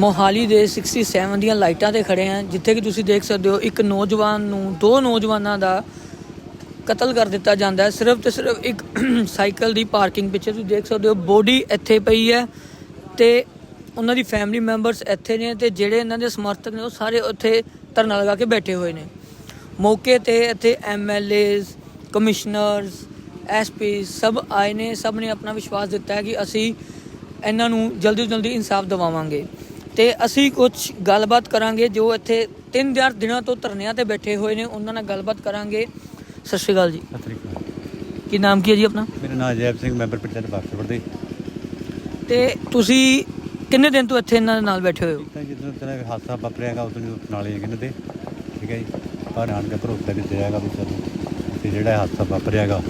ਮੋਹਾਲੀ ਦੇ 67 ਦੀਆਂ ਲਾਈਟਾਂ ਤੇ ਖੜੇ ਆ ਜਿੱਥੇ ਕਿ ਤੁਸੀਂ ਦੇਖ ਸਕਦੇ ਹੋ ਇੱਕ ਨੌਜਵਾਨ ਨੂੰ ਦੋ ਨੌਜਵਾਨਾਂ ਦਾ ਕਤਲ ਕਰ ਦਿੱਤਾ ਜਾਂਦਾ ਹੈ। ਸਿਰਫ ਤੇ ਸਿਰਫ ਇੱਕ ਸਾਈਕਲ ਦੀ ਪਾਰਕਿੰਗ ਪਿੱਛੇ ਤੁਸੀਂ ਦੇਖ ਸਕਦੇ ਹੋ, ਬੋਡੀ ਇੱਥੇ ਪਈ ਹੈ ਤੇ ਉਹਨਾਂ ਦੀ ਫੈਮਿਲੀ ਮੈਂਬਰਸ ਇੱਥੇ ਨੇ ਤੇ ਜਿਹੜੇ ਇਹਨਾਂ ਦੇ ਸਮਰਥਕ ਨੇ ਉਹ ਸਾਰੇ ਉੱਥੇ ਧਰਨਾ ਲਗਾ ਕੇ ਬੈਠੇ ਹੋਏ ਨੇ। ਮੌਕੇ ਤੇ ਇੱਥੇ ਐਮਐਲਏਜ਼ ਕਮਿਸ਼ਨਰਸ ਐਸਪੀ ਸਭ ਆਏ ਨੇ, ਸਭ ਨੇ ਆਪਣਾ ਵਿਸ਼ਵਾਸ ਦਿੱਤਾ ਹੈ ਕਿ ਅਸੀਂ ਇਹਨਾਂ ਨੂੰ ਜਲਦੀ ਤੋਂ ਜਲਦੀ ਇਨਸਾਫ ਦਿਵਾਵਾਂਗੇ। ਤੇ ਅਸੀਂ ਕੁਝ ਗੱਲਬਾਤ ਕਰਾਂਗੇ ਜੋ ਇੱਥੇ ਤਿੰਨ ਚਾਰ ਦਿਨਾਂ ਤੋਂ ਧਰਨਿਆਂ ਤੇ ਬੈਠੇ ਹੋਏ ਨੇ ਉਹਨਾਂ ਨਾਲ ਗੱਲਬਾਤ ਕਰਾਂਗੇ। ਸਤਿ ਸ਼੍ਰੀ ਅਕਾਲ ਜੀ। ਸਤਿ ਸ੍ਰੀ ਅਕਾਲ। ਕੀ ਨਾਮ ਕੀ ਹੈ ਜੀ ਆਪਣਾ? ਮੇਰਾ ਨਾਮ ਜੈਬ ਸਿੰਘ ਮੈਂਬਰ ਪੰਚਾਇਤ ਬਾਕਸਪੁਰ ਦੇ ਤੇ ਤੁਸੀਂ ਕਿੰਨੇ ਦਿਨ ਤੋਂ ਇੱਥੇ ਇਹਨਾਂ ਦੇ ਨਾਲ ਬੈਠੇ ਹੋਏ ਹੋ? ਤਾਂ ਜਦੋਂ ਤੇਰਾ ਹਾਦਸਾ ਵਾਪਰਿਆਗਾ ਉਸ ਨੂੰ ਨਾਲੇ ਕਿੰਨੇ ਦੇ ਠੀਕ ਹੈ ਜੀ। ਪਰ ਆਣ ਕੇ ਭਰੋਸਾ ਵੀ ਦਿਆਗਾ ਵੀ ਚਲੋ ਤੇ ਜਿਹੜਾ ਹਾਦਸਾ ਵਾਪਰਿਆਗਾ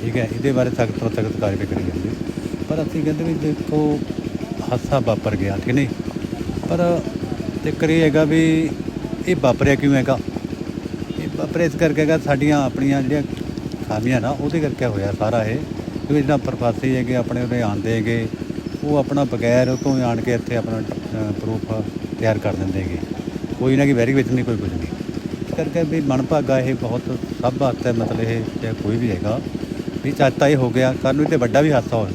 ਠੀਕ ਹੈ ਇਹਦੇ ਬਾਰੇ ਸਖਤ ਤੋਂ ਸਖਤ ਕਾਰਵਾਈ ਕਰੀ ਜਾਂਦੀ ਪਰ ਅਸੀਂ ਕਹਿੰਦੇ ਵੀ ਦੇਖੋ ਹਾਦਸਾ ਵਾਪਰ ਗਿਆ ਠੀਕ ਨਹੀਂ ਪਰ ਚੱਕਰ ਇਹ ਹੈਗਾ ਵੀ ਇਹ ਵਾਪਰਿਆ ਕਿਉਂ ਹੈਗਾ? ਇਹ ਵਾਪਰਿਆ ਇਸ ਕਰਕੇ ਹੈਗਾ ਸਾਡੀਆਂ ਆਪਣੀਆਂ ਜਿਹੜੀਆਂ ਖਾਮੀਆਂ ਨਾ, ਉਹਦੇ ਕਰਕੇ ਹੋਇਆ ਸਾਰਾ ਇਹ। ਕਿਉਂਕਿ ਜਿਹੜਾ ਪ੍ਰਵਾਸੀ ਹੈਗੇ, ਆਪਣੇ ਉਹਦੇ ਆਉਂਦੇ ਹੈਗੇ, ਉਹ ਆਪਣਾ ਬਗੈਰ ਤੋਂ ਆਣ ਕੇ ਇੱਥੇ ਆਪਣਾ ਪ੍ਰੂਫ ਤਿਆਰ ਕਰ ਦਿੰਦੇ ਹੈਗੇ। ਕੋਈ ਨਾ ਕਿ ਵੈਰੀਫਿਕੇਸ਼ਨ ਨਹੀਂ, ਕੋਈ ਕੁਝ ਨਹੀਂ। ਇਸ ਕਰਕੇ ਵੀ ਮਨਭਾਗਾ ਇਹ ਬਹੁਤ ਸਭ ਵਾਸਤੇ ਮਤਲਬ ਇਹ ਚਾਹੇ ਕੋਈ ਵੀ ਹੈਗਾ, ਵੀ ਚਾਹਤਾ ਇਹ ਹੋ ਗਿਆ। ਕੱਲ੍ਹ ਨੂੰ ਤੇ ਵੱਡਾ ਵੀ ਹਾਦਸਾ ਹੋ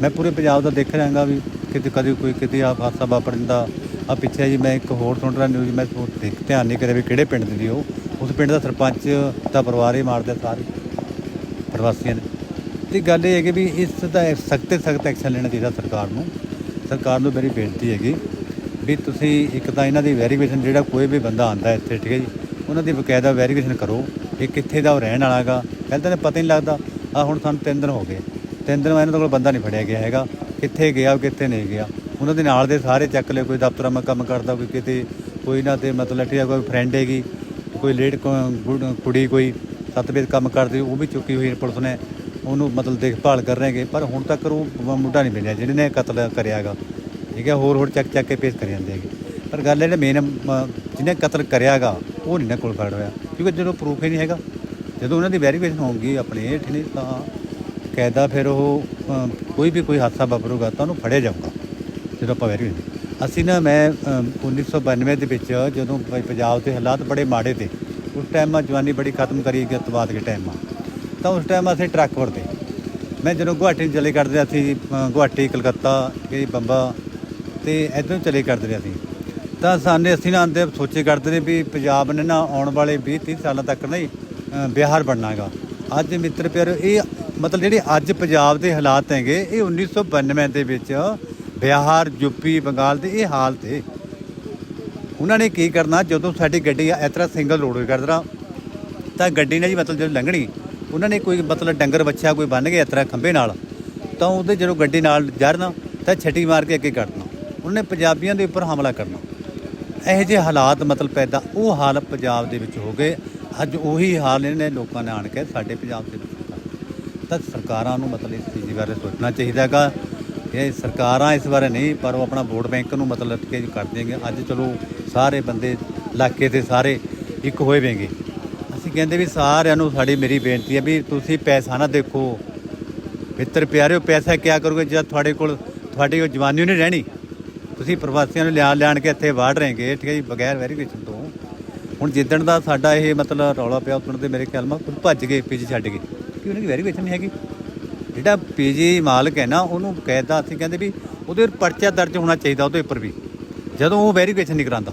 ਮੈਂ ਪੂਰੇ ਪੰਜਾਬ ਦਾ ਦੇਖ ਰਿਹਾਗਾ ਵੀ ਕਿਤੇ ਕਦੇ ਕੋਈ, ਕਿਤੇ ਆਪ ਹਾਦਸਾ ਵਾਪਰ ਜਾਂਦਾ ਆ ਪਿੱਛੇ ਜੀ ਮੈਂ ਇੱਕ ਹੋਰ ਸੁਣ ਰਿਹਾ ਨਿਊਜ਼ ਮੈਂ ਉਹ ਦੇਖ ਧਿਆਨ ਨਹੀਂ ਕਰਿਆ ਵੀ ਕਿਹੜੇ ਪਿੰਡ ਦੀ ਉਹ। ਉਸ ਪਿੰਡ ਦਾ ਸਰਪੰਚ ਦਾ ਪਰਿਵਾਰ ਹੀ ਮਾਰਦਾ ਸਾਰੇ, ਪ੍ਰਵਾਸੀਆਂ ਨੇ। ਤੇ ਗੱਲ ਇਹ ਹੈ ਕਿ ਵੀ ਇਸ ਦਾ ਸਖਤ ਸਖਤ ਐਕਸ਼ਨ ਲੈਣਾ ਚਾਹੀਦਾ ਸਰਕਾਰ ਨੂੰ। ਸਰਕਾਰ ਨੂੰ ਮੇਰੀ ਬੇਨਤੀ ਹੈਗੀ ਵੀ ਤੁਸੀਂ ਇੱਕ ਤਾਂ ਇਹਨਾਂ ਦੀ ਵੈਰੀਫਿਕੇਸ਼ਨ ਜਿਹੜਾ ਕੋਈ ਵੀ ਬੰਦਾ ਆਂਦਾ ਇੱਥੇ, ਠੀਕ ਹੈ ਜੀ, ਉਹਨਾਂ ਦੀ ਬਕਾਇਦਾ ਵੈਰੀਫਿਕੇਸ਼ਨ ਕਰੋ ਇਹ ਕਿੱਥੇ ਦਾ ਉਹ ਰਹਿਣ ਵਾਲਾਗਾ ਪਹਿਲਾਂ ਤਾਂ ਪਤਾ ਹੀ ਨਹੀਂ ਲੱਗਦਾ ਆ ਹੁਣ ਸਾਨੂੰ ਤਿੰਨ ਦਿਨ ਹੋ ਗਏ। ਤਿੰਨ ਦਿਨ ਇਹਨਾਂ ਕੋਲ ਬੰਦਾ ਨਹੀਂ ਫੜਿਆ ਗਿਆ ਹੈਗਾ, ਕਿੱਥੇ ਗਿਆ, ਕਿੱਥੇ ਨਹੀਂ ਗਿਆ। ਉਹਨਾਂ ਦੇ ਨਾਲ ਦੇ ਸਾਰੇ ਚੱਕ ਲਏ, ਕੋਈ ਦਫ਼ਤਰਾਂ ਮੈਂ ਕੰਮ ਕਰਦਾ, ਕੋਈ ਕਿਤੇ, ਕੋਈ ਨਾ ਤੇ ਮਤਲਬ ਠੀਕ ਕੋਈ ਫਰੈਂਡ ਹੈਗੀ, ਕੋਈ ਲੇਡ ਕੁੜੀ ਕੋਈ ਸੱਤ ਵਜੇ ਕੰਮ ਕਰਦੀ, ਉਹ ਵੀ ਚੁੱਕੀ ਹੋਈ ਪੁਲਿਸ ਨੇ, ਉਹਨੂੰ ਮਤਲਬ ਦੇਖਭਾਲ ਕਰ ਰਹੇਗੇ ਪਰ ਹੁਣ ਤੱਕ ਉਹ ਮ- ਮੁੰਡਾ ਨਹੀਂ ਮਿਲਿਆ, ਜਿਹਨੇ ਕਤਲ ਕਰਿਆਗਾ ਠੀਕ ਹੈ ਹੋਰ ਹੋਰ ਚੱਕ ਚੱਕ ਕੇ ਪੇਸ਼ ਕਰੀ ਜਾਂਦੇ ਹੈਗੇ। ਪਰ ਗੱਲ ਇਹ ਜਿਹੜੇ ਮੇਨ ਜਿਹਨੇ ਕਤਲ ਕਰਿਆਗਾ ਉਹ ਨਹੀਂ ਨਾ ਕੋਲ ਫੜ ਹੋਇਆ, ਕਿਉਂਕਿ ਜਦੋਂ ਪ੍ਰੂਫ ਹੀ ਨਹੀਂ ਹੈਗਾ, ਜਦੋਂ ਉਹਨਾਂ ਦੀ ਵੈਰੀਫਿਕੇਸ਼ਨ ਹੋਊਗੀ, ਆਪਣੇ ਹੇਠ ਨਹੀਂ ਤਾਂ ਕਾਇਦਾ ਫਿਰ ਉਹ ਕੋਈ ਵੀ ਕੋਈ ਹਾਦਸਾ ਵਾਪਰੂਗਾ, ਤਾਂ ਉਹਨੂੰ ਫੜਿਆ ਜਾਊਗਾ। ਜਦੋਂ ਆਪਾਂ ਵੈਰੀਫਿਕੇਸ਼ਨ ਅਸੀਂ ਨਾ ਮੈਂ ਅ, 1992 ਦੇ ਵਿੱਚ ਜਦੋਂ ਪ- ਪੰਜਾਬ ਦੇ ਹਾਲਾਤ ਬੜੇ ਮਾੜੇ ਤੇ ਉਸ ਟਾਈਮ ਜਵਾਨੀ ਬੜੀ ਖਤਮ ਕਰੀ ਗਈ ਅਤਵਾਦ ਦੇ ਟਾਈਮ ਆ ਤਾਂ ਉਸ ਟਾਈਮ ਅਸੀਂ ਟਰੱਕ ਵਰਦੇ ਮੈਂ ਜਦੋਂ ਗੁਹਾਟੀ ਨੂੰ ਚਲੇ ਕਰਦੇ ਅਸੀਂ ਅ, ਗੁਹਾਟੀ ਕਲਕੱਤਾ ਕਿ ਬੰਬਾ ਤੇ ਇੱਧਰੋਂ ਚਲੇ ਕਰਦੇ ਰਹੇ ਅਸੀਂ ਤਾਂ ਸਾਨੇ ਅਸੀਂ ਨਾ ਆਂਦੇ ਸੋਚੇ ਕਰਦੇ ਨੇ ਵੀ ਪੰਜਾਬ ਨੇ ਨਾ ਆਉਣ ਵਾਲੇ 20 30 ਸਾਲਾਂ ਤੱਕ ਨਹੀਂ ਅ, ਬਿਹਾਰ ਬਣਨਾਗਾ ਅੱਜ ਮਿੱਤਰ ਪਿਆਰ ਇਹ ਮਤਲਬ ਜਿਹੜੇ ਅੱਜ ਪੰਜਾਬ ਦੇ ਹਾਲਾਤ ਹੈਗੇ ਇਹ 1992 ਦੇ ਵਿੱਚ ਬਿਹਾਰ ਯੂਪੀ ਬੰਗਾਲ ਦੇ ਇਹ ਹਾਲ ਤੇ ਉਹਨਾਂ ਨੇ ਕੀ ਕਰਨਾ, ਜਦੋਂ ਸਾਡੀ ਗੱਡੀ ਇਸ ਤਰ੍ਹਾਂ ਸਿੰਗਲ ਰੋਡ ਕਰਦਣਾ ਤਾਂ ਗੱਡੀ ਨੇ ਜੀ ਮਤਲਬ ਜਦੋਂ ਲੰਘਣੀ, ਉਹਨਾਂ ਨੇ ਕੋਈ ਮਤਲਬ ਡੰਗਰ ਬੱਚਾ ਕੋਈ ਬੰਨ ਗਿਆ ਇਸ ਤਰ੍ਹਾਂ ਖੰਭੇ ਨਾਲ, ਤਾਂ ਉਹਦੇ ਜਦੋਂ ਗੱਡੀ ਨਾਲ ਜੜਨਾ ਤਾਂ ਛੱਟੀ ਮਾਰ ਕੇ ਅੱਗੇ ਕੱਢਣਾ ਉਹਨੇ ਪੰਜਾਬੀਆਂ ਦੇ ਉੱਪਰ ਹਮਲਾ ਕਰਨਾ। ਇਹੋ ਜਿਹੇ ਹਾਲਾਤ ਮਤਲਬ ਪੈਦਾ, ਉਹ ਹਾਲ ਪੰਜਾਬ ਦੇ ਵਿੱਚ ਹੋ ਗਏ। ਅੱਜ ਉਹੀ ਹਾਲ ਇਹਨਾਂ ਨੇ ਲੋਕਾਂ ਨੇ ਆਣ ਕੇ ਸਾਡੇ ਪੰਜਾਬ ਦੇ ਵਿੱਚ ਤਾਂ ਸਰਕਾਰਾਂ ਨੂੰ ਮਤਲਬ ਇਸ ਚੀਜ਼ ਬਾਰੇ ਸੋਚਣਾ ਚਾਹੀਦਾ ਹੈਗਾ। ਇਹ ਸਰਕਾਰਾਂ ਇਸ ਬਾਰੇ ਨਹੀਂ, ਪਰ ਉਹ ਆਪਣਾ ਵੋਟ ਬੈਂਕ ਨੂੰ ਮਤਲਬ ਕਿ ਕਰ ਦੇਣਗੇ। ਅੱਜ ਚਲੋ ਸਾਰੇ ਬੰਦੇ ਇਲਾਕੇ ਦੇ ਸਾਰੇ ਇੱਕ ਹੋਏ ਵੇਂਗੇ ਅਸੀਂ ਕਹਿੰਦੇ ਵੀ ਸਾਰਿਆਂ ਨੂੰ ਸਾਡੀ ਮੇਰੀ ਬੇਨਤੀ ਹੈ ਵੀ ਤੁਸੀਂ ਪੈਸਾ ਨਾ ਦੇਖੋ। ਮਿੱਤਰ ਪਿਆਰਿਓ, ਪੈਸਾ ਕਿਆ ਕਰੋਗੇ ਜਦ ਤੁਹਾਡੇ ਕੋਲ ਤੁਹਾਡੀ ਉਹ ਜਵਾਨੀ ਨਹੀਂ ਰਹਿਣੀ? ਤੁਸੀਂ ਪ੍ਰਵਾਸੀਆਂ ਨੂੰ ਲਿਆ ਲਿਆਣ ਕੇ ਇੱਥੇ ਵਾੜ ਰਹੇਗੇ, ਠੀਕ ਹੈ ਜੀ, ਬਗੈਰ ਵੈਰੀਫਿਕੇਸ਼ਨ ਤੋਂ। ਹੁਣ ਜਿੱਦਣ ਦਾ ਸਾਡਾ ਇਹ ਮਤਲਬ ਰੌਲਾ ਪਿਆ ਉਦੋਂ ਦੇ ਮੇਰੇ ਖਿਆਲ ਮਾ ਭੱਜ ਗਏ ਪੀਜੀ ਛੱਡ ਗਏ। ਕਿ ਉਹਨਾਂ ਦੀ ਵੈਰੀਫਿਕੇਸ਼ਨ ਨਹੀਂ ਹੈਗੀ? ਜਿਹੜਾ ਪੀਜੀ ਮਾਲਕ ਹੈ ਨਾ, ਉਹਨੂੰ ਕਹਿਦਾ ਅਸੀਂ ਕਹਿੰਦੇ ਵੀ ਉਹਦੇ ਪਰਚਾ ਦਰਜ ਹੋਣਾ ਚਾਹੀਦਾ ਉਹਦੇ ਉੱਪਰ ਵੀ। ਜਦੋਂ ਉਹ ਵੈਰੀਫਿਕੇਸ਼ਨ ਨਹੀਂ ਕਰਾਂਦਾ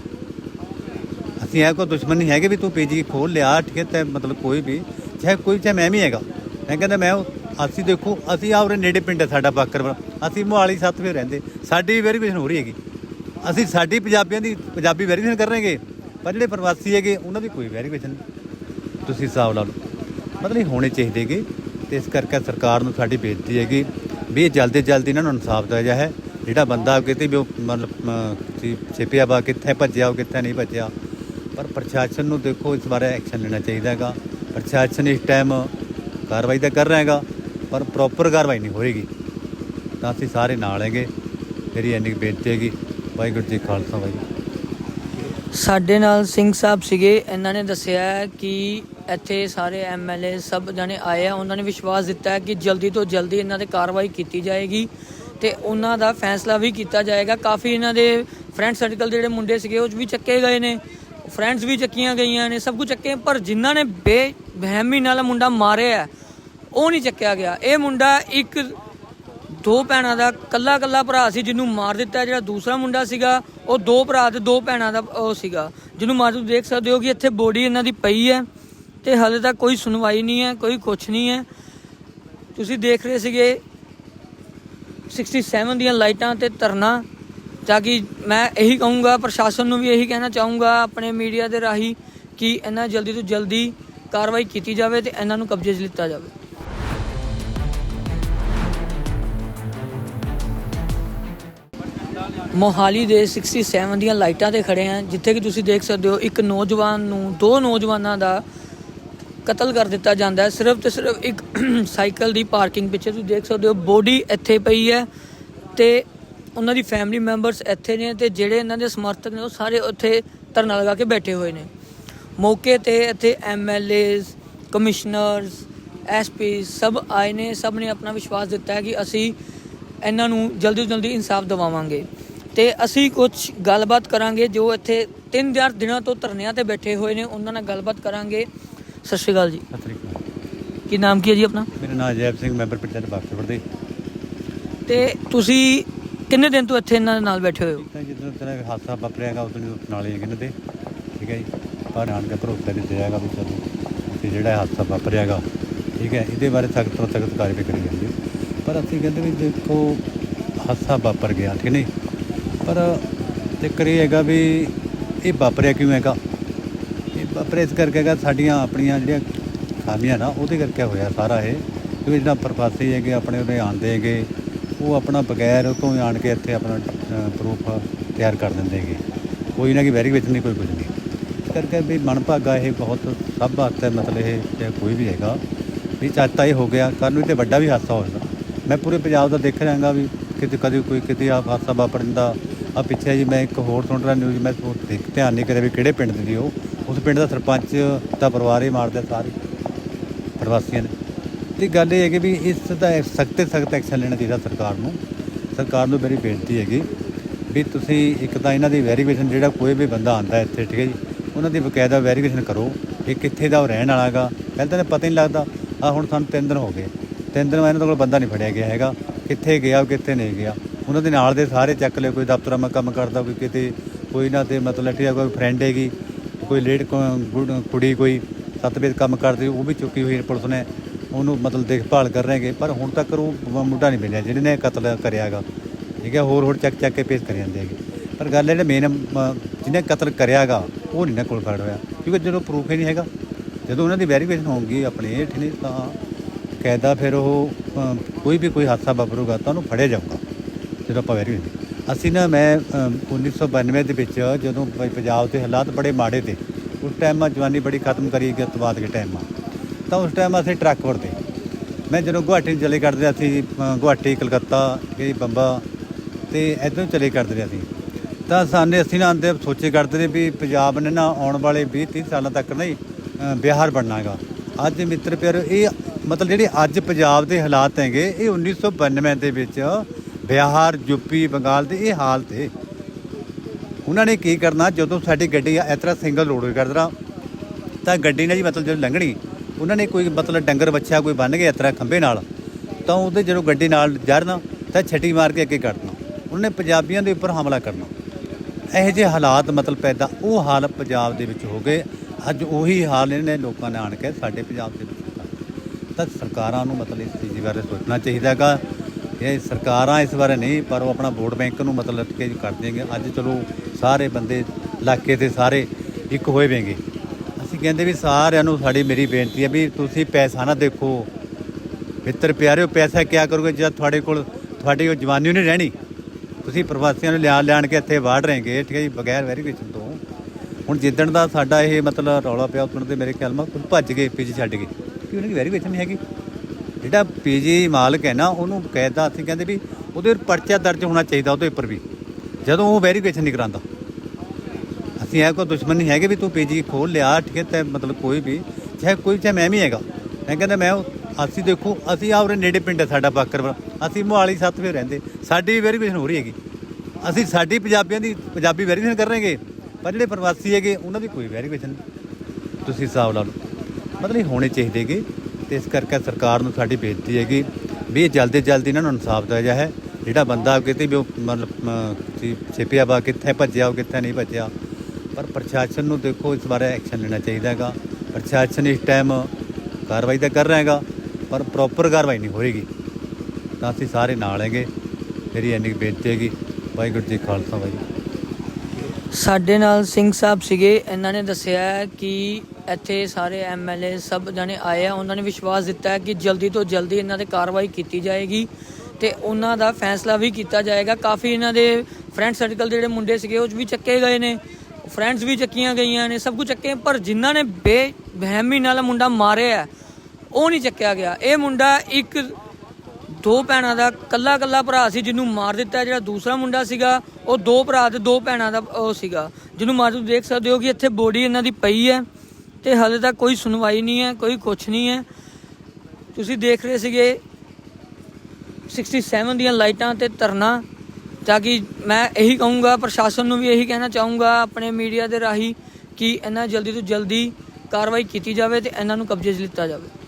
ਅਸੀਂ ਇਹ ਕੋਈ ਦੁਸ਼ਮਣ ਨਹੀਂ ਹੈਗੇ ਵੀ ਤੂੰ ਪੀਜੀ ਖੋਲ ਲਿਆ, ਠੀਕ ਹੈ, ਤੇ ਮਤਲਬ ਕੋਈ ਵੀ, ਚਾਹੇ ਕੋਈ, ਚਾਹੇ ਮੈਂ ਵੀ ਹੈਗਾ। ਮੈਂ ਕਹਿੰਦਾ, ਮੈਂ ਅਸੀਂ ਦੇਖੋ, ਅਸੀਂ ਆਉਰੇ ਨੇੜੇ ਪਿੰਡ ਹੈ ਸਾਡਾ ਬਾਕਰ ਵਾਲਾ। ਅਸੀਂ ਮੋਹਾਲੀ ਸੱਤਵੇਂ ਰਹਿੰਦੇ। ਸਾਡੀ ਵੈਰੀਫਿਕੇਸ਼ਨ ਹੋ ਰਹੀ ਹੈਗੀ। ਅਸੀਂ ਸਾਡੀ ਪੰਜਾਬੀਆਂ ਦੀ ਪੰਜਾਬੀ ਵੈਰੀਫਿਕੇਸ਼ਨ ਕਰਨਗੇ ਪਰ ਜਿਹੜੇ ਪ੍ਰਵਾਸੀ ਹੈਗੇ, ਉਹਨਾਂ ਦੀ ਕੋਈ ਵੈਰੀਫਿਕੇਸ਼ਨ ਨਹੀਂ। ਤੁਸੀਂ ਹਿਸਾਬ ਲਾ ਲਓ। ਮਤਲਬ ਇਹ ਹੋਣੇ ਚਾਹੀਦੇਗੇ ਤੇ ਇਸ ਕਰਕੇ ਸਰਕਾਰ ਨੂੰ ਸਾਡੀ ਬੇਨਤੀ ਹੈਗੀ ਵੀ ਇਹ ਜਲਦੀ ਜਲਦੀ ਇਹਨਾਂ ਨੂੰ ਇਨਸਾਫ ਦਿਆ ਜਾਏ। ਜਿਹੜਾ ਬੰਦਾ ਕਿਤੇ ਵੀ ਉਹ ਮਤਲਬ ਅਮ, ਛਿਪਿਆ ਵਾ ਕਿੱਥੇ ਭੱਜਿਆ ਉਹ ਕਿੱਥੇ ਨਹੀਂ ਭੱਜਿਆ। ਪਰ ਪ੍ਰਸ਼ਾਸਨ ਨੂੰ ਦੇਖੋ ਇਸ ਬਾਰੇ ਐਕਸ਼ਨ ਲੈਣਾ ਚਾਹੀਦਾ ਹੈਗਾ। ਪ੍ਰਸ਼ਾਸਨ ਇਸ ਟਾਈਮ ਕਾਰਵਾਈ ਤਾਂ ਕਰ ਰਿਹਾ ਹੈਗਾ ਪਰ ਪ੍ਰੋਪਰ ਕਾਰਵਾਈ ਨਹੀਂ ਹੋਏਗੀ। ਤਾਂ ਅਸੀਂ ਸਾਰੇ ਨਾਲ ਹੈਗੇ। ਮੇਰੀ ਇੰਨੀ ਕੁ ਬੇਨਤੀ ਹੈਗੀ। ਵਾਹਿਗੁਰੂ ਜੀ ਖਾਲਸਾ ਵਾਹਿਗੁਰੂ ਸਾਡੇ ਨਾਲ ਸਿੰਘ ਸਾਹਿਬ ਸੀਗੇ। ਇਹਨਾਂ ਨੇ ਦੱਸਿਆ ਕਿ ਇੱਥੇ ਸਾਰੇ ਐਮਐਲਏ ਸਭ ਜਣੇ ਆਏ ਆ। ਉਹਨਾਂ ਨੇ ਵਿਸ਼ਵਾਸ ਦਿੱਤਾ ਹੈ ਕਿ ਜਲਦੀ ਤੋਂ ਜਲਦੀ ਇਹਨਾਂ ਤੇ ਕਾਰਵਾਈ ਕੀਤੀ ਜਾਏਗੀ ਤੇ ਉਹਨਾਂ ਦਾ ਫੈਸਲਾ ਵੀ ਕੀਤਾ ਜਾਏਗਾ। ਕਾਫੀ ਇਹਨਾਂ ਦੇ ਫਰੈਂਡ ਸਰਕਲ ਦੇ ਜਿਹੜੇ ਮੁੰਡੇ ਸੀਗੇ, ਉਹ ਵੀ ਚੱਕੇ ਗਏ ਨੇ। ਫਰੈਂਡਸ ਵੀ ਚੱਕੀਆਂ ਗਈਆਂ ਨੇ, ਸਭ ਕੁਝ ਚੱਕੇ ਪਰ ਜਿਨ੍ਹਾਂ ਨੇ ਬੇਬਹਿਮੀ ਨਾਲ ਮੁੰਡਾ ਮਾਰਿਆ ਉਹ ਨਹੀਂ ਚੱਕਿਆ ਗਿਆ। ਇਹ ਮੁੰਡਾ ਇੱਕ ਦੋ ਭੈਣਾਂ ਦਾ ਕੱਲਾ ਕੱਲਾ ਭਰਾ ਸੀ ਜਿਹਨੂੰ ਮਾਰ ਦਿੱਤਾ। ਜਿਹੜਾ ਦੂਸਰਾ ਮੁੰਡਾ ਸੀਗਾ, ਉਹ ਦੋ ਭਰਾ ਤੇ ਦੋ ਭੈਣਾਂ ਦਾ ਉਹ ਸੀਗਾ। ਜਿਹਨੂੰ ਮਾਰ ਤੁਸੀਂ ਦੇਖ ਸਕਦੇ ਹੋ ਕਿ ਇੱਥੇ ਬੋਡੀ ਇਹਨਾਂ ਦੀ ਪਈ ਹੈ। ਤੇ ਹਾਲੇ ਤੱਕ ਕੋਈ ਸੁਣਵਾਈ ਨਹੀਂ ਹੈ, ਕੋਈ ਕੁਛ ਨਹੀਂ ਹੈ। ਤੁਸੀਂ ਦੇਖ ਰਹੇ ਸੀਗੇ 67 ਦੀਆਂ ਲਾਈਟਾਂ ਤੇ ਧਰਨਾ, ਤਾਂ ਕਿ ਮੈਂ ਇਹੀ ਕਹੂੰਗਾ, ਪ੍ਰਸ਼ਾਸਨ ਨੂੰ ਵੀ ਇਹੀ ਕਹਿਣਾ ਚਾਹੂੰਗਾ, ਆਪਣੇ ਮੀਡੀਆ ਦੇ ਰਾਹੀਂ ਕਿ ਇਹਨਾਂ ਜਲਦੀ ਤੋਂ ਜਲਦੀ ਕਾਰਵਾਈ ਕੀਤੀ ਜਾਵੇ ਤੇ ਇਹਨਾਂ ਨੂੰ ਕਬਜ਼ੇ 'ਚ ਲਿੱਤਾ ਜਾਵੇ। ਮੋਹਾਲੀ ਦੇ 67 ਦੀਆਂ ਲਾਈਟਾਂ ਤੇ ਖੜੇ ਆ ਜਿੱਥੇ ਕਿ ਤੁਸੀਂ ਦੇਖ ਸਕਦੇ ਹੋ, ਇੱਕ ਨੌਜਵਾਨ ਨੂੰ, ਦੋ ਨੌਜਵਾਨਾਂ ਦਾ ਕਤਲ ਕਰ ਦਿੱਤਾ ਜਾਂਦਾ ਹੈ। ਸਿਰਫ ਤੇ ਸਿਰਫ ਇੱਕ ਸਾਈਕਲ ਦੀ ਪਾਰਕਿੰਗ ਪਿੱਛੇ ਤੁਸੀਂ ਦੇਖ ਸਕਦੇ ਹੋ, ਬੋਡੀ ਇੱਥੇ ਪਈ ਹੈ ਤੇ ਉਹਨਾਂ ਦੀ ਫੈਮਿਲੀ ਮੈਂਬਰਸ ਇੱਥੇ ਨੇ ਤੇ ਜਿਹੜੇ ਇਹਨਾਂ ਦੇ ਸਮਰਥਕ ਨੇ ਉਹ ਸਾਰੇ ਉੱਥੇ ਧਰਨਾ ਲਗਾ ਕੇ ਬੈਠੇ ਹੋਏ ਨੇ। ਮੌਕੇ ਤੇ ਇੱਥੇ ਐਮਐਲਏਸ ਕਮਿਸ਼ਨਰਸ ਐਸਪੀ ਸਭ ਆਏ ਨੇ, ਸਭ ਨੇ ਆਪਣਾ ਵਿਸ਼ਵਾਸ ਦਿੱਤਾ ਹੈ ਕਿ ਅਸੀਂ ਇਹਨਾਂ ਨੂੰ ਜਲਦੀ ਤੋਂ ਜਲਦੀ ਇਨਸਾਫ ਦਿਵਾਵਾਂਗੇ। ਤੇ ਅਸੀਂ ਕੁਝ ਗੱਲਬਾਤ ਕਰਾਂਗੇ ਜੋ ਇੱਥੇ ਤਿੰਨ ਚਾਰ ਦਿਨਾਂ ਤੋਂ ਧਰਨਿਆਂ ਤੇ ਬੈਠੇ ਹੋਏ ਨੇ, ਉਹਨਾਂ ਨਾਲ ਗੱਲਬਾਤ ਕਰਾਂਗੇ। ਸਤਿ ਸ਼੍ਰੀ ਅਕਾਲ ਜੀ। ਸਤਿ ਸ੍ਰੀ ਅਕਾਲ। ਕੀ ਨਾਮ ਕੀ ਹੈ ਜੀ ਆਪਣਾ? ਮੇਰਾ ਨਾਮ ਜੈਬ ਸਿੰਘ ਮੈਂਬਰ ਪੰਚਾਇਤ ਬਾਕਸਪੁਰ ਦੇ ਤੇ ਤੁਸੀਂ ਕਿੰਨੇ ਦਿਨ ਤੋਂ ਇੱਥੇ ਇਹਨਾਂ ਦੇ ਨਾਲ ਬੈਠੇ ਹੋਏ ਹੋ? ਤਾਂ ਜਦੋਂ ਤੇਰਾ ਹਾਦਸਾ ਵਾਪਰਿਆਗਾ ਉਦੋਂ ਹੀ ਨਾਲ ਹੀ ਕਹਿੰਦੇ ਤੇ। ਠੀਕ ਹੈ ਜੀ। ਪਰ ਆਣ ਕੇ ਭਰੋਸਾ ਦਿੱਤਾ ਜਾਏਗਾ ਵੀ ਚਲੋ ਤੇ ਜਿਹੜਾ ਹਾਦਸਾ ਵਾਪਰਿਆਗਾ ਠੀਕ ਹੈ ਇਹਦੇ ਬਾਰੇ ਸਖਤ ਤੋਂ ਸਖਤ ਕਾਰਵਾਈ ਕਰੀ ਜਾਂਦੀ ਹੈ। ਪਰ ਅਸੀਂ ਕਹਿੰਦੇ ਵੀ ਦੇਖੋ ਹਾਦਸਾ ਵਾਪਰ ਗਿਆ ਠੀਕ ਨਹੀਂ? ਪਰ ਚੱਕਰ ਇਹ ਹੈਗਾ ਵੀ ਇਹ ਵਾਪਰਿਆ ਕਿਉਂ ਹੈਗਾ? ਇਹ ਇਸ ਕਰਕੇ ਹੈਗਾ ਸਾਡੀਆਂ ਆਪਣੀਆਂ ਜਿਹੜੀਆਂ ਖਾਮੀਆਂ ਨਾ, ਉਹਦੇ ਕਰਕੇ ਹੋਇਆ ਸਾਰਾ ਇਹ। ਕਿਉਂਕਿ ਜਿਹੜਾ ਪ੍ਰਵਾਸੀ ਹੈਗੇ, ਆਪਣੇ ਉਹਦੇ ਆਉਂਦੇ ਹੈਗੇ, ਉਹ ਆਪਣਾ ਬਗੈਰ ਉਹ ਤੋਂ ਆਣ ਕੇ ਇੱਥੇ ਆਪਣਾ ਪ੍ਰੂਫ ਤਿਆਰ ਕਰ ਦਿੰਦੇ ਹੈਗੇ। ਕੋਈ ਨਾ ਕਿ ਵੈਰੀਫਿਕੇਸ਼ਨ ਨਹੀਂ, ਕੋਈ ਕੁਝ ਨਹੀਂ। ਇਸ ਕਰਕੇ ਵੀ ਮਨ ਭਾਗਾ ਇਹ ਬਹੁਤ ਸਭ ਵਾਸਤੇ ਮਤਲਬ ਇਹ ਚਾਹੇ ਕੋਈ ਵੀ ਹੈਗਾ, ਵੀ ਚਾਹਤਾ ਇਹ ਹੋ ਗਿਆ। ਕੱਲ੍ਹ ਨੂੰ ਤੇ ਵੱਡਾ ਵੀ ਹਾਦਸਾ ਹੋ ਮੈਂ ਪੂਰੇ ਪੰਜਾਬ ਦਾ ਦੇਖ ਰਿਹਾਗਾ ਵੀ ਕਿਤੇ ਕਦੇ ਕੋਈ, ਕਿਤੇ ਆ ਹਾਦਸਾ ਵਾਪਰ ਜਾਂਦਾ ਆ ਪਿੱਛੇ ਜੀ ਮੈਂ ਇੱਕ ਹੋਰ ਸੁਣ ਰਿਹਾ ਨਿਊਜ਼ ਮੈਂ ਦੇਖ ਧਿਆਨ ਨਹੀਂ ਕਰਿਆ ਵੀ ਕਿਹੜੇ ਪਿੰਡ ਦੀ ਉਹ। ਉਸ ਪਿੰਡ ਦਾ ਸਰਪੰਚ ਦਾ ਪਰਿਵਾਰ ਹੀ ਮਾਰਦੇ ਸਾਰੇ ਪ੍ਰਵਾਸੀਆਂ ਨੇ ਤੇ ਗੱਲ ਇਹ ਹੈ ਕਿ ਵੀ ਇਸ ਦਾ ਸਖਤ ਸਖਤ ਐਕਸ਼ਨ ਲੈਣਾ ਚਾਹੀਦਾ ਸਰਕਾਰ ਨੂੰ। ਸਰਕਾਰ ਨੂੰ ਮੇਰੀ ਬੇਨਤੀ ਹੈਗੀ ਵੀ ਤੁਸੀਂ ਇੱਕ ਤਾਂ ਇਹਨਾਂ ਦੀ ਵੈਰੀਫਿਕੇਸ਼ਨ ਜਿਹੜਾ ਕੋਈ ਵੀ ਬੰਦਾ ਆਂਦਾ ਇੱਥੇ, ਠੀਕ ਹੈ ਜੀ, ਉਹਨਾਂ ਦੀ ਬਕਾਇਦਾ ਵੈਰੀਫਿਕੇਸ਼ਨ ਕਰੋ ਕਿ ਕਿੱਥੇ ਦਾ ਉਹ ਰਹਿਣ ਵਾਲਾ ਹੈਗਾ। ਪਹਿਲਾਂ ਤਾਂ ਪਤਾ ਹੀ ਨਹੀਂ ਲੱਗਦਾ ਆ ਹੁਣ ਸਾਨੂੰ ਤਿੰਨ ਦਿਨ ਹੋ ਗਏ। ਤਿੰਨ ਦਿਨ ਇਹਨਾਂ ਕੋਲ ਬੰਦਾ ਨਹੀਂ ਫੜਿਆ ਗਿਆ ਹੈਗਾ, ਕਿੱਥੇ ਗਿਆ ਕਿੱਥੇ ਨਹੀਂ ਗਿਆ। ਉਹਨਾਂ ਦੇ ਨਾਲ ਦੇ ਸਾਰੇ ਚੱਕ ਲਏ ਕੋਈ ਦਫ਼ਤਰਾਂ ਮੈਂ ਕੰਮ ਕਰਦਾ, ਕੋਈ ਕਿਤੇ, ਕੋਈ ਨਾ ਤੇ ਮਤਲਬ ਠੀਕ ਹੈ ਕੋਈ ਫਰੈਂਡ ਹੈਗੀ। ਕੋਈ ਲੇਡ ਕੁੜੀ ਕੋਈ ਸੱਤ ਵਜੇ ਕੰਮ ਕਰਦੀ, ਉਹ ਵੀ ਚੁੱਕੀ ਹੋਈ ਪੁਲਿਸ ਨੇ। ਉਹਨੂੰ ਮਤਲਬ ਦੇਖਭਾਲ ਕਰ ਰਹੇ ਹੈਗੇ ਪਰ ਹੁਣ ਤੱਕ ਉਹ ਮ- ਮੁੰਡਾ ਨਹੀਂ ਮਿਲਿਆ, ਜਿਹਨੇ ਨੇ ਕਤਲ ਕਰਿਆਗਾ ਠੀਕ ਹੈ ਹੋਰ ਹੋਰ ਚੱਕ ਚੱਕ ਕੇ ਪੇਸ਼ ਕਰੀ ਜਾਂਦੇ ਹੈਗੇ। ਪਰ ਗੱਲ ਇਹ ਜਿਹੜੇ ਮੇਨ ਜਿਹਨੇ ਕਤਲ ਕਰਿਆਗਾ ਉਹ ਨਹੀਂ ਨਾ ਕੋਲ ਫੜ ਹੋਇਆ। ਕਿਉਂਕਿ ਜਦੋਂ ਪ੍ਰੂਫ ਹੀ ਨਹੀਂ ਹੈਗਾ, ਜਦੋਂ ਉਹਨਾਂ ਦੀ ਵੈਰੀਫਿਕੇਸ਼ਨ ਹੋਊਗੀ ਆਪਣੇ ਹੇਠ ਨੇ, ਤਾਂ ਕਾਇਦਾ ਫਿਰ ਉਹ ਕੋਈ ਵੀ ਕੋਈ ਹਾਦਸਾ ਵਾਪਰੂਗਾ, ਤਾਂ ਉਹਨੂੰ ਫੜਿਆ ਜਾਊਗਾ, ਜਦੋਂ ਆਪਾਂ ਵੈਰੀਫਿਕੇਸ਼ਨ ਅਸੀਂ ਨਾ ਮੈਂ ਅ, 1992 ਦੇ ਵਿੱਚ ਜਦੋਂ ਪ- ਪੰਜਾਬ ਦੇ ਹਾਲਾਤ ਬੜੇ ਮਾੜੇ ਤੇ ਉਸ ਟਾਈਮ ਜਵਾਨੀ ਬੜੀ ਖਤਮ ਕਰੀ ਗਈ ਅਤਵਾਦ ਦੇ ਟਾਈਮ ਤਾਂ ਉਸ ਟਾਈਮ ਅਸੀਂ ਟਰੱਕ ਵਰਤੇ। ਮੈਂ ਜਦੋਂ ਗੁਹਾਟੀ ਚਲੇ ਕਰਦੇ ਅਸੀਂ ਅ, ਗੁਹਾਟੀ ਕਲਕੱਤਾ ਕਿ ਬੰਬਾ ਤੇ ਇੱਧਰੋਂ ਚਲੇ ਕਰਦੇ ਰਹੇ ਅਸੀਂ ਤਾਂ ਸਾਨੇ ਅਸੀਂ ਨਾ ਆਂਦੇ ਸੋਚੇ ਕਰਦੇ ਰਹੇ ਵੀ ਪੰਜਾਬ ਨੇ ਨਾ ਆਉਣ ਵਾਲੇ 20 30 ਸਾਲਾਂ ਤੱਕ ਨਹੀਂ ਬਿਹਾਰ ਬਣਨਾ ਹੈਗਾ ਅੱਜ ਮਿੱਤਰ ਪਿਆਰ ਇਹ ਮਤਲਬ ਜਿਹੜੇ ਅੱਜ ਪੰਜਾਬ ਦੇ ਹਾਲਾਤ ਹੈਗੇ ਇਹ 1992 ਦੇ ਵਿੱਚ ਬਿਹਾਰ ਯੂਪੀ ਬੰਗਾਲ ਦੇ ਇਹ ਹਾਲਤ ਤੇ ਉਹਨਾਂ ਨੇ ਕੀ ਕਰਨਾ, ਜਦੋਂ ਸਾਡੀ ਗੱਡੀ ਇਸ ਤਰ੍ਹਾਂ ਸਿੰਗਲ ਰੋਡ ਕਰਦਣਾ ਤਾਂ ਗੱਡੀ ਨੇ ਜੀ ਮਤਲਬ ਜਦੋਂ ਲੰਘਣੀ, ਉਹਨਾਂ ਨੇ ਕੋਈ ਮਤਲਬ ਡੰਗਰ ਬੱਚਾ ਕੋਈ ਬੰਨ ਗਿਆ ਇਸ ਤਰ੍ਹਾਂ ਖੰਭੇ ਨਾਲ, ਤਾਂ ਉਹਦੇ ਜਦੋਂ ਗੱਡੀ ਨਾਲ ਜੜਨਾ ਤਾਂ ਛੱਟੀ ਮਾਰ ਕੇ ਅੱਗੇ ਕੱਢਣਾ ਉਹਨੇ ਪੰਜਾਬੀਆਂ ਦੇ ਉੱਪਰ ਹਮਲਾ ਕਰਨਾ। ਇਹੋ ਜਿਹੇ ਹਾਲਾਤ ਮਤਲਬ ਪੈਦਾ, ਉਹ ਹਾਲ ਪੰਜਾਬ ਦੇ ਵਿੱਚ ਹੋ ਗਏ। ਅੱਜ ਉਹੀ ਹਾਲ ਇਹਨੇ ਲੋਕਾਂ ਨੇ ਆਣ ਕੇ ਸਾਡੇ ਪੰਜਾਬ ਦੇ ਵਿੱਚ ਤਾਂ ਸਰਕਾਰਾਂ ਨੂੰ ਮਤਲਬ ਇਸ ਚੀਜ਼ ਬਾਰੇ ਸੋਚਣਾ ਚਾਹੀਦਾ ਹੈਗਾ। ਇਹ ਸਰਕਾਰਾਂ ਇਸ ਬਾਰੇ ਨਹੀਂ, ਪਰ ਉਹ ਆਪਣਾ ਵੋਟ ਬੈਂਕ ਨੂੰ ਮਤਲਬ ਕਿ ਕਰ ਦੇਣਗੇ। ਅੱਜ ਚਲੋ ਸਾਰੇ ਬੰਦੇ ਇਲਾਕੇ ਦੇ ਸਾਰੇ ਇੱਕ ਹੋਏ ਵੇਂਗੇ ਅਸੀਂ ਕਹਿੰਦੇ ਵੀ ਸਾਰਿਆਂ ਨੂੰ ਸਾਡੀ ਮੇਰੀ ਬੇਨਤੀ ਹੈ ਵੀ ਤੁਸੀਂ ਪੈਸਾ ਨਾ ਦੇਖੋ। ਮਿੱਤਰ ਪਿਆਰਿਓ, ਪੈਸਾ ਕਿਆ ਕਰੋਗੇ ਜਦ ਤੁਹਾਡੇ ਕੋਲ ਤੁਹਾਡੀ ਉਹ ਜਵਾਨੀ ਨਹੀਂ ਰਹਿਣੀ? ਤੁਸੀਂ ਪ੍ਰਵਾਸੀਆਂ ਨੂੰ ਲਿਆ ਲਿਆਣ ਕੇ ਇੱਥੇ ਵਾੜ ਰਹੇਗੇ, ਠੀਕ ਹੈ ਜੀ, ਬਗੈਰ ਵੈਰੀਫਿਕੇਸ਼ਨ ਤੋਂ। ਹੁਣ ਜਿੱਦਣ ਦਾ ਸਾਡਾ ਇਹ ਮਤਲਬ ਰੌਲਾ ਪਿਆ ਉਦੋਂ ਦੇ ਮੇਰੇ ਖਿਆਲ ਮਾ ਕੁਝ ਭੱਜ ਗਏ ਪੀਜੀ ਛੱਡ ਕੇ ਕਿ ਉਹਨਾਂ ਦੀ ਵੈਰੀਫਿਕੇਸ਼ਨ ਨਹੀਂ ਹੈਗੀ? ਜਿਹੜਾ ਪੀਜੀ ਮਾਲਕ ਹੈ ਨਾ, ਉਹਨੂੰ ਕਹਿਦਾ ਅਸੀਂ ਕਹਿੰਦੇ ਵੀ ਉਹਦੇ ਪਰਚਾ ਦਰਜ ਹੋਣਾ ਚਾਹੀਦਾ ਉਹਦੇ ਉੱਪਰ ਵੀ। ਜਦੋਂ ਉਹ ਵੈਰੀਫਿਕੇਸ਼ਨ ਨਹੀਂ ਕਰਾਂਦਾ ਅਸੀਂ ਇਹ ਕੋਈ ਦੁਸ਼ਮਣ ਨਹੀਂ ਹੈਗੇ ਵੀ ਤੂੰ ਪੀਜੀ ਖੋਲ ਲਿਆ, ਠੀਕ ਹੈ ਤੇ ਮਤਲਬ ਕੋਈ ਵੀ, ਚਾਹੇ ਕੋਈ, ਚਾਹੇ ਮੈਂ ਵੀ ਹੈਗਾ। ਮੈਂ ਕਹਿੰਦਾ, ਮੈਂ ਅਸੀਂ ਦੇਖੋ, ਅਸੀਂ ਆਉਰੇ ਨੇੜੇ ਪਿੰਡ ਹੈ ਸਾਡਾ ਬਾਕਰ ਅਸੀਂ ਮੋਹਾਲੀ ਸੱਤ ਵੇ ਰਹਿੰਦੇ। ਸਾਡੀ ਵੀ ਵੈਰੀਫਿਕੇਸ਼ਨ ਹੋ ਰਹੀ ਹੈਗੀ। ਅਸੀਂ ਸਾਡੀ ਪੰਜਾਬੀਆਂ ਦੀ ਪੰਜਾਬੀ ਵੈਰੀਫਿਕੇਸ਼ਨ ਕਰਨਗੇ ਪਰ ਜਿਹੜੇ ਪ੍ਰਵਾਸੀ ਹੈਗੇ, ਉਹਨਾਂ ਦੀ ਕੋਈ ਵੈਰੀਫਿਕੇਸ਼ਨ ਤੁਸੀਂ ਹਿਸਾਬ ਲਾ ਲਓ। ਮਤਲਬ ਇਹ ਹੋਣੇ ਚਾਹੀਦੇਗੇ ਤੇ ਇਸ ਕਰਕੇ ਸਰਕਾਰ ਨੂੰ ਸਾਡੀ ਬੇਨਤੀ ਹੈਗੀ ਵੀ ਇਹ ਜਲਦੀ ਜਲਦੀ ਇਹਨਾਂ ਨੂੰ ਇਨਸਾਫ ਦਿਆ ਜਾ ਹੈ ਜਿਹੜਾ ਬੰਦਾ ਕਿਤੇ ਵੀ ਉਹ ਮਤਲਬ ਅਮ, ਛਿਪਿਆ ਵਾ ਕਿੱਥੇ ਭੱਜਿਆ ਉਹ ਕਿੱਥੇ ਨਹੀਂ ਭੱਜਿਆ। ਪਰ ਪ੍ਰਸ਼ਾਸਨ ਨੂੰ ਦੇਖੋ ਇਸ ਬਾਰੇ ਐਕਸ਼ਨ ਲੈਣਾ ਚਾਹੀਦਾ ਹੈਗਾ। ਪ੍ਰਸ਼ਾਸਨ ਇਸ ਟਾਈਮ ਕਾਰਵਾਈ ਤਾਂ ਕਰ ਰਿਹਾ ਹੈਗਾ ਪਰ ਪ੍ਰੋਪਰ ਕਾਰਵਾਈ ਨਹੀਂ ਹੋਏਗੀ ਤਾਂ ਅਸੀਂ ਸਾਰੇ ਨਾਲ ਹੈਗੇ। ਮੇਰੀ ਇੰਨੀ ਕੁ ਬੇਨਤੀ ਹੈਗੀ। ਵਾਹਿਗੁਰੂ ਜੀ ਖਾਲਸਾ ਵਾਹਿਗੁਰੂ ਸਾਡੇ ਨਾਲ ਸਿੰਘ ਸਾਹਿਬ ਸੀਗੇ। ਇਹਨਾਂ ਨੇ ਦੱਸਿਆ ਕਿ ਇੱਥੇ ਸਾਰੇ ਐਮਐਲਏ ਸਭ ਜਣੇ ਆਏ ਆ। ਉਹਨਾਂ ਨੇ ਵਿਸ਼ਵਾਸ ਦਿੱਤਾ ਹੈ ਕਿ ਜਲਦੀ ਤੋਂ ਜਲਦੀ ਇਹਨਾਂ ਤੇ ਕਾਰਵਾਈ ਕੀਤੀ ਜਾਏਗੀ ਤੇ ਉਹਨਾਂ ਦਾ ਫੈਸਲਾ ਵੀ ਕੀਤਾ ਜਾਏਗਾ। ਕਾਫੀ ਇਹਨਾਂ ਦੇ ਫਰੈਂਡ ਸਰਕਲ ਦੇ ਜਿਹੜੇ ਮੁੰਡੇ ਸੀਗੇ, ਉਹ ਵੀ ਚੱਕੇ ਗਏ ਨੇ। ਫਰੈਂਡਸ ਵੀ ਚੱਕੀਆਂ ਗਈਆਂ ਨੇ, ਸਭ ਕੁਝ ਚੱਕੇ ਪਰ ਜਿਨ੍ਹਾਂ ਨੇ ਬੇਬਹਿਮੀ ਨਾਲ ਮੁੰਡਾ ਮਾਰਿਆ ਉਹ ਨਹੀਂ ਚੱਕਿਆ ਗਿਆ। ਇਹ ਮੁੰਡਾ ਇੱਕ, ਦੋ ਭੈਣਾਂ ਦਾ ਕੱਲਾ ਕੱਲਾ ਭਰਾ ਸੀ ਜਿਹਨੂੰ ਮਾਰ ਦਿੱਤਾ ਜਿਹੜਾ ਦੂਸਰਾ ਮੁੰਡਾ ਸੀਗਾ, ਉਹ ਦੋ ਭਰਾ ਤੇ ਦੋ ਭੈਣਾਂ ਦਾ ਉਹ ਸੀਗਾ। ਜਿਹਨੂੰ ਮਾਰ ਤੁਸੀਂ ਦੇਖ ਸਕਦੇ ਹੋ ਕਿ ਇੱਥੇ ਬੋਡੀ ਇਹਨਾਂ ਦੀ ਪਈ ਹੈ। ਤੇ ਹਾਲੇ ਤੱਕ ਕੋਈ ਸੁਣਵਾਈ ਨਹੀਂ ਹੈ, ਕੋਈ ਕੁਛ ਨਹੀਂ ਹੈ। ਤੁਸੀਂ ਦੇਖ ਰਹੇ ਸੀਗੇ 67 ਦੀਆਂ ਲਾਈਟਾਂ ਤੇ ਧਰਨਾ, ਤਾਂ ਕਿ ਮੈਂ ਇਹੀ ਕਹੂੰਗਾ, ਪ੍ਰਸ਼ਾਸਨ ਨੂੰ ਵੀ ਇਹੀ ਕਹਿਣਾ ਚਾਹੂੰਗਾ, ਆਪਣੇ ਮੀਡੀਆ ਦੇ ਰਾਹੀਂ ਕਿ ਇਹਨਾਂ ਜਲਦੀ ਤੋਂ ਜਲਦੀ ਕਾਰਵਾਈ ਕੀਤੀ ਜਾਵੇ ਤੇ ਇਹਨਾਂ ਨੂੰ ਕਬਜ਼ੇ 'ਚ ਲਿੱਤਾ ਜਾਵੇ।